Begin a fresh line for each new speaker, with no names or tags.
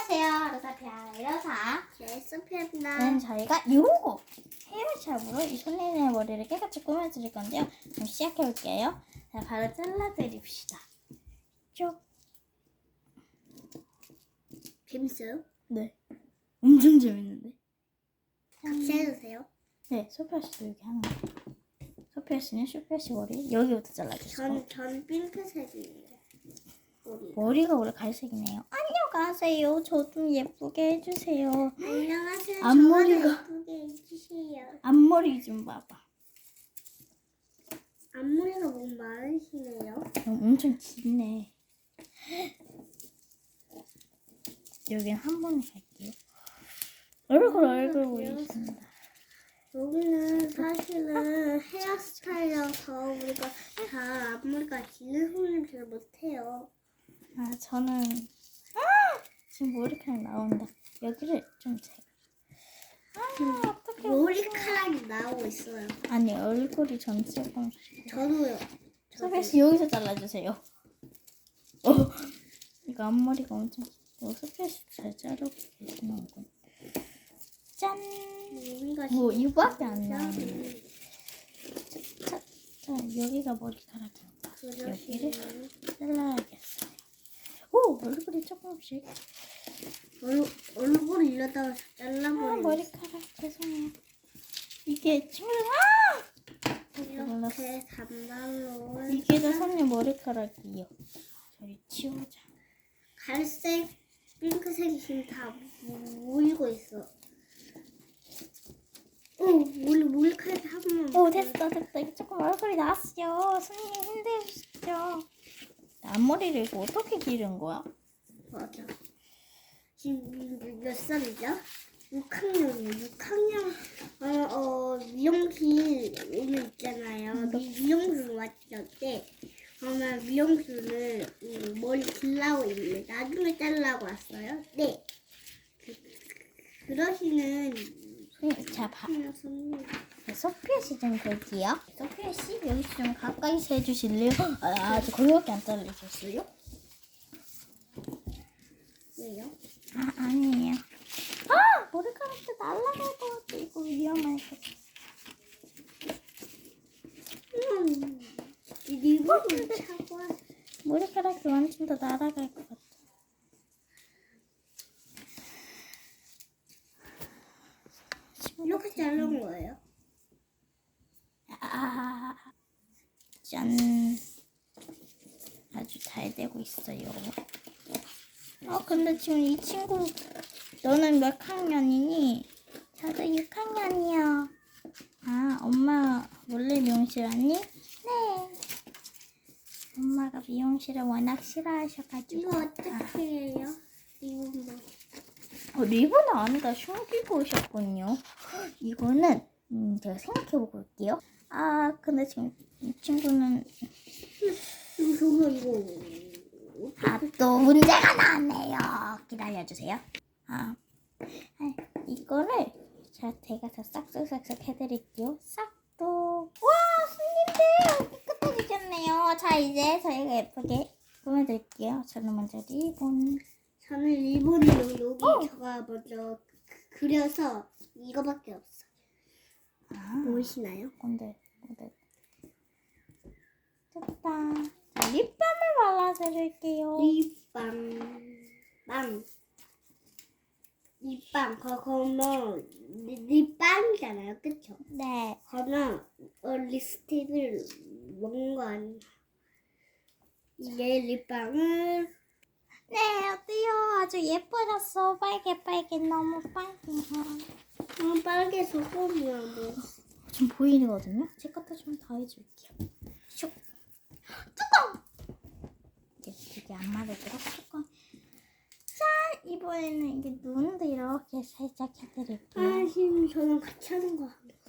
안녕하세요. 로사피아 이로사.
제스피입니다.
는 저희가 요거 헤어샵으로 이 손님의 머리를 깨끗이 꾸며드릴 건데요. 그럼 시작해볼게요. 자, 바로 잘라드립시다. 쭉.
재밌어요?
네. 엄청 재밌는데?
같이 해주세요.
네, 소피아 씨도 여기 하는 거. 소피아 씨는 소피아 씨 머리 여기부터 잘라주세요.
전, 전 핑크색이에요.
머리가 원래 갈색이네요. 안 녕하세요. 저 좀 예쁘게 해주세요.
안녕하세요.
앞머리가-
저를 예쁘게 해주세요.
앞머리 좀 봐봐.
앞머리가 너무 많으시네요.
어, 엄청 기네. 여긴 한 번에 갈게요. 얼굴 얼굴 보이겠습니다.
여기는 사실은 헤어스타일이어서 우리가 다 앞머리가 길는 손님 잘 못해요.
아 저는 아! 지금 머리카락 나온다. 여기를 좀 재. 아 어떻게
머리카락이 나오고 있어요.
아니 얼굴이 전체 조금씩.
저도요.
소배 씨 여기서 잘라주세요. 어 이거 앞머리가 엄청. 어, 소배 씨잘 자르고 계시는 군. 짠.
여기가
뭐 이거밖에 안 나오네. 자, 자, 여기가 머리카락이니까 여기를 잘라야겠어요. 오 얼굴이 조금씩.
얼, 얼굴 이러다가
아
잘라버리면
머리카락 죄송해요. 이게 친구들 아
이렇게 단발로
이게 다 손님 머리카락이요. 저리 치우자.
갈색, 핑크색이 지금 다 모이고 있어. 오, 머리 머리카락이 한 번만.
오 됐다 됐다. 이게 조금 얼굴이 나왔어요. 손님 힘내주시죠. 앞머리를 이거 어떻게 기른 거야?
맞아. 지금 몇 살이죠? 6학년이에요. 6학년 어, 어 미용실 오늘 있잖아요. 미, 미용실 때 아마 미용실을 음, 머리 길라고 있는데 나중에 자르라고 왔어요. 네. 그, 그러시는
손님 자 봐.
손님.
네, 소피아 씨 좀 볼게요. 소피아 씨 여기 좀 가까이서 해주실래요? 아, 아직 거기밖에 안 잘리셨어요?
왜요?
아 머리카락도 날라갈 것 같아. 이거 같아.
음, 이 리본을 차고 왔-
머리카락이 완전 다 날아갈 것 같아.
이렇게 자른 거예요?
아, 짠. 아주 잘 되고 있어요. 어, 근데 지금 이 친구, 너는 몇 학년이니? 저도 6학년이요. 아, 엄마 원래 미용실 왔니? 네. 엄마가 미용실을 워낙 싫어하셔가지고.
이거 어떻게 해요? 리본도.
어, 리본은 아니다. 숨기고 오셨군요. 이거는 음, 제가 생각해보고 올게요. 아, 근데 지금 이 친구는
이거 이거
아, 또 문제가 나왔네요. 기다려주세요. 아, 아, 이거를 자, 제가 다 싹싹싹싹 해드릴게요. 싹도. 와, 손님들 깨끗해지셨네요. 자, 이제 저희가 예쁘게 꾸며드릴게요. 저는 먼저 리본.
저는 리본이 여기
어.
저가 먼저 그- 그려서 이거밖에 없어.
아,
보이시나요?
근데, 근데. 됐다. 자, 립밤을 발라드릴게요.
립밤 빵 립밤 그거는 리- 립밤이잖아요, 그쵸?
네.
그거는 어, 립스틱을 먹는 거 아니야? 이게 립밤을
네, 어때요? 아주 예뻐졌어. 빨개, 빨개, 너무 빨개.
어, 빨개 소금이야 뭐.
좀 보이거든요? 제 것도 좀 더 해줄게요. 슉. 뚜껑! 이게, 이게 안 마르도록 뚜껑. 짠! 이번에는 이게 눈도 이렇게 살짝 해드릴게요.
아, 지금 저는 같이 하는 거. 같네.